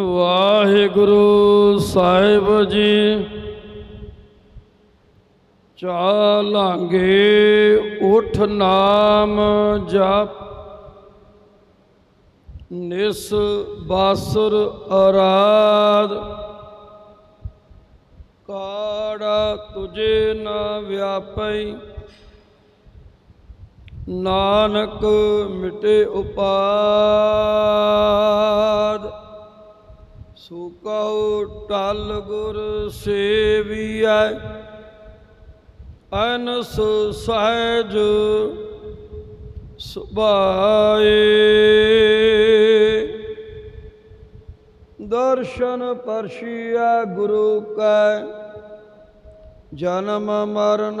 ਵਾਹਿਗੁਰੂ ਸਾਹਿਬ ਜੀ ਚਾਲਾਂਗੇ ਉਠ ਨਾਮ ਜਪ। ਨਿਸ ਬਾਸੁਰ ਅਰਾਧ। ਕਾੜਾ ਤੁਝੇ ਨਾ ਵਿਆਪਈ। ਨਾਨਕ ਮਿਟੇ ਉਪਾਦ, ਸੋ ਕਉ ਟਲ ਗੁਰ ਸੇਵੀਐ, ਅਨਸ ਸਹਿਜ ਸੁਭਾਏ। ਦਰਸ਼ਨ ਪਰਸ਼ੀਐ ਗੁਰੂ ਕੈ, ਜਨਮ ਮਰਨ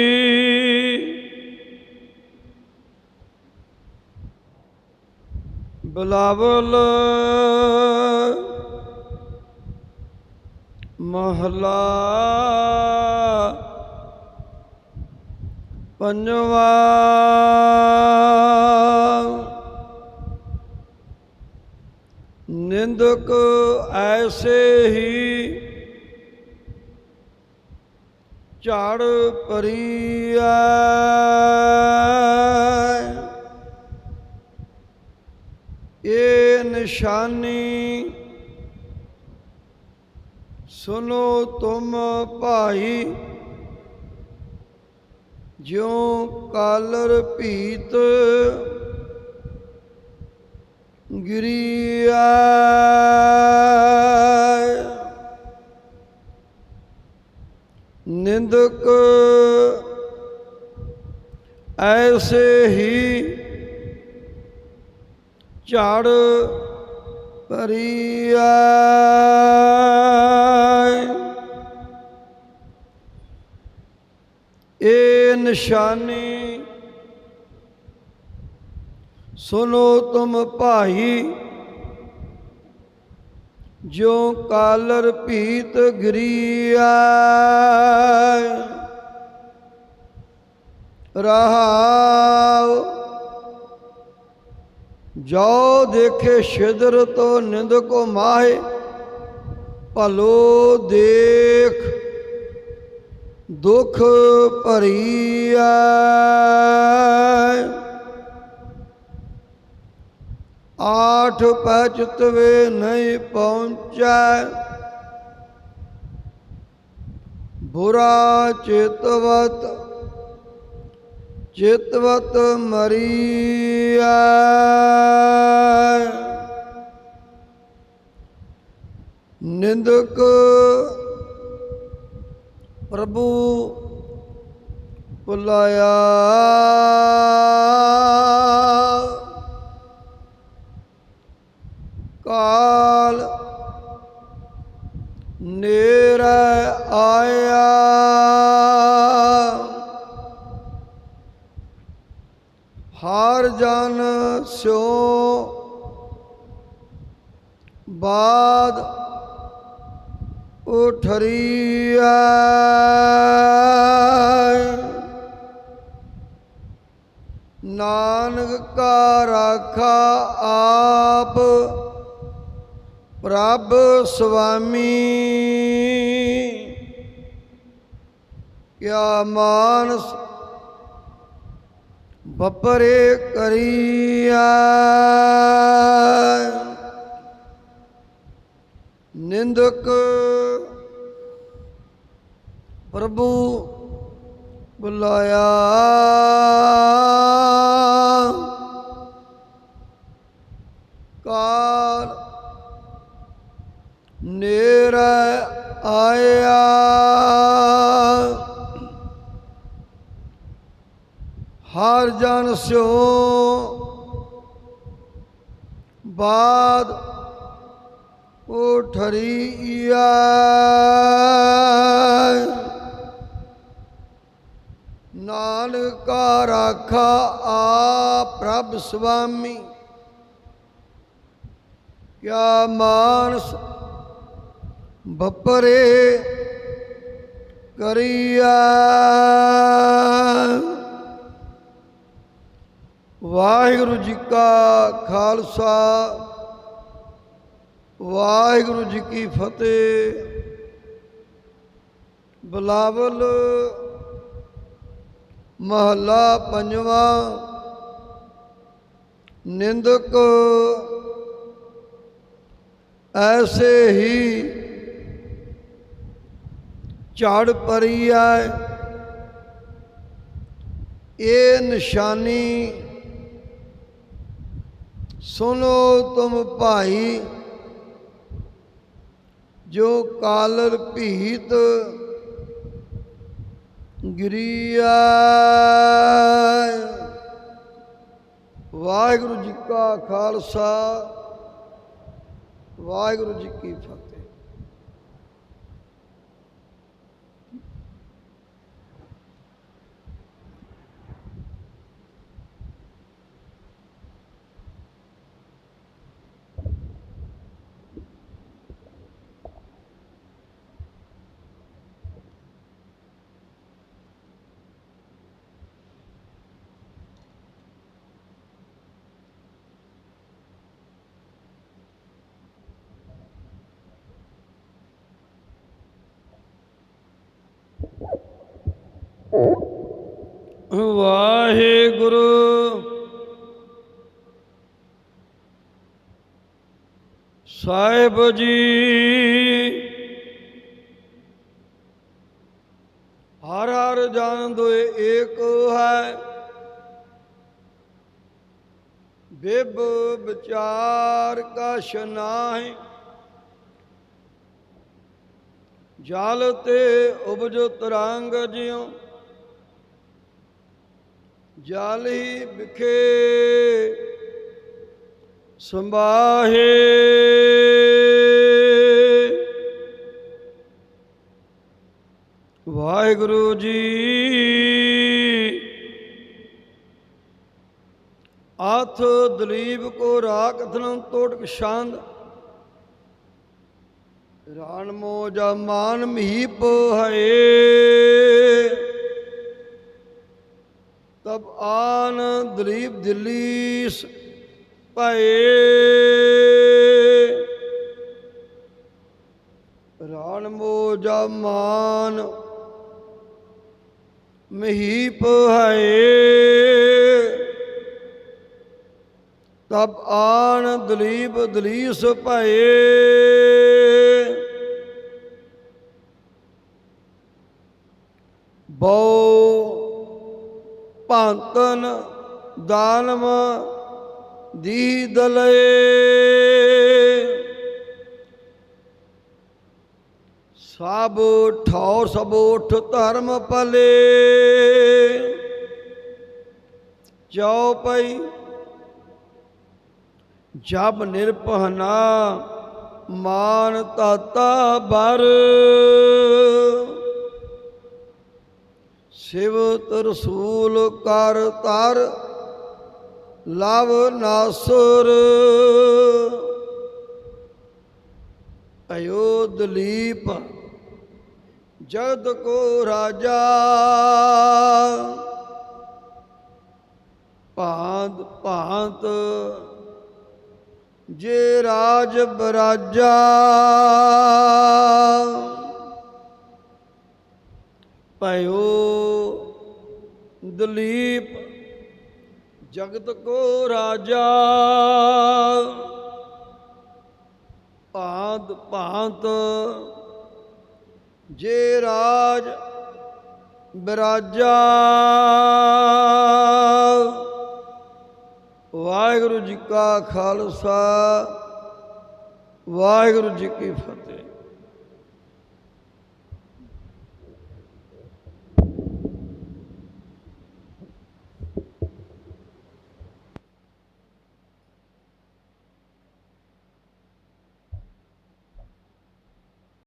ਬਲਾਵਲ ਮਹਲਾ ਪੰਜਵਾ ਨਿੰਦਕ ਐਸੇ ਹੀ ਝਾੜ ਪਰੀਐ ਇਹ ਨਿਸ਼ਾਨੀ। ਸੁਨੋ ਤੁਮ ਭਾਈ ਜਿਉ ਕਾਲਰ ਭੀਤ ਗਿਰੀਆ ਨਿੰਦਕ ਐਸੇ ਹੀ ਝਾੜ ਪਰੀਐ ਇਹ ਨਿਸ਼ਾਨੀ ਸੁਨੋ ਤੁਮ ਭਾਈ ਜੋ ਕਾਲਰ ਭੀਤ ਗਰੀਆ ਰਹਾਉ ਜੋ ਦੇਖੇ ਛਿਦਰ ਤੋ ਨਿੰਦ ਕੋ ਮਾਹੇ, ਭਲੋ ਦੇਖ ਦੁਖ ਭਰੀਐ। ਆਠ ਪੈ ਨਹੀਂ ਪਹੁੰਚੈ, ਬੁਰਾ ਚਿਤਵਤ ਚਿਤਵਤ ਮਰੀਐ। ਨਿੰਦਕ ਪ੍ਰਭੂ ਪੁਲਾਇਆ ਕਾਲ ਨੇਰੇ ਆਇਆ। ਹਰ ਜਨ ਸਿਓ ਬਾਦ ਉਠਰੀਐ। ਨਾਨਕ ਕਾ ਰਾਖਾ ਆਪ ਪ੍ਰਭ ਸੁਆਮੀ। ਕਿਆ ਮਾਨਸ ਬਪਰੇ ਕਰੀਆ ਨਿੰਦਕ ਪ੍ਰਭੂ ਬੁਲਾਇਆ। ਕਾਲ ਨੇਰੇ ਆਇਆ। ਹਰ ਜਨ ਸਿਓ ਬਾਦ ਕੋਠਰੀਆ ਨਾਨਕਾ ਰਾਖਾ ਆ ਪ੍ਰਭ ਸੁਆਮੀ, ਕਿਆ ਮਾਨਸ ਬਪਰੇ ਕਰੀਆ ਵਾਹਿਗੁਰੂ ਜੀ ਕਾ ਖਾਲਸਾ, ਵਾਹਿਗੁਰੂ ਜੀ ਕੀ ਫਤਿਹ। ਬਲਾਵਲ ਮਹੱਲਾ ਪੰਜਵਾਂ, ਨਿੰਦਕ ਐਸੇ ਹੀ ਝਾੜ ਪਰੀਆ ਇਹ ਨਿਸ਼ਾਨੀ ਸੁਨੋ ਤੁਮ ਭਾਈ, ਜੋ ਕਾਲਰ ਭੀਤ ਗਿਰੀਆ। ਵਾਹਿਗੁਰੂ ਜੀ ਕਾ ਖਾਲਸਾ ਵਾਹਿਗੁਰੂ ਜੀ ਕੀ ਫਤਿਹ। ਵਾਹਿਗੁਰੂ। ਸਾਹਿਬ ਜੀ, ਹਰ ਹਰ ਜਾਣ ਦੋਏ ਏਕ ਹੈ। ਬਿਬ ਵਿਚਾਰ ਕਛ ਨਾਹੀ, ਜਲ ਤੇ ਉਪਜ ਤਰੰਗ ਜਿਉ। ਜਲ ਹੀ ਵਿਖੇ ਸੰਭਾਹੇ। ਵਾਹਿਗੁਰੂ ਜੀ, ਆਥ ਦਲੀਪ ਕੋ ਰਾਖਥਨ ਤੋਟਕ ਛੰਦ। ਰਾਣ ਮੋਜਾ ਮਾਨ ਮਹੀਪ ਹੈ ਤਬ ਆਨ ਦਲੀਪ ਦਿੱਲੀਸ ਭਏ। ਰਾਣ ਮੋਜਾ ਮਾਨ ਮਹੀਪ ਹੈ ਤਬ ਆਨ ਦਲੀਪ ਦਲੀਸ ਭਏ। ਬਉ ਭਾਂਤਨ ਦਾਨਮ ਦੀ ਦਲੇ ਸਭ ਠੌਰ ਸਭ ਉਠ ਧਰਮ ਪਲੇ ਜੋ ਪਈ ਜਬ ਨਿਰਭਨਾ ਮਾਨ ਤਾਤਾ ਬਰ। ਸਿਵ ਤਰਸੂਲ ਕਰ ਤਰ ਲਵ ਨਾਸੁਰ। ਅਯੋ ਦਲੀਪ, ਜਗਤ ਕੋ ਰਾਜਾ। ਭਾਂਤ ਭਾਂਤ, ਜੇ ਰਾਜ ਬਰਾਜਾ। ਭਇਓ ਦਲੀਪ ਜਗਤ ਕੋ ਰਾਜਾ ਭਾਂਤ ਭਾਂਤ ਜੇ ਰਾਜ ਬਰਾਜਾ। ਵਾਹਿਗੁਰੂ ਜੀ ਕਾ ਖਾਲਸਾ, ਵਾਹਿਗੁਰੂ ਜੀ ਕੀ ਫਤਿਹ।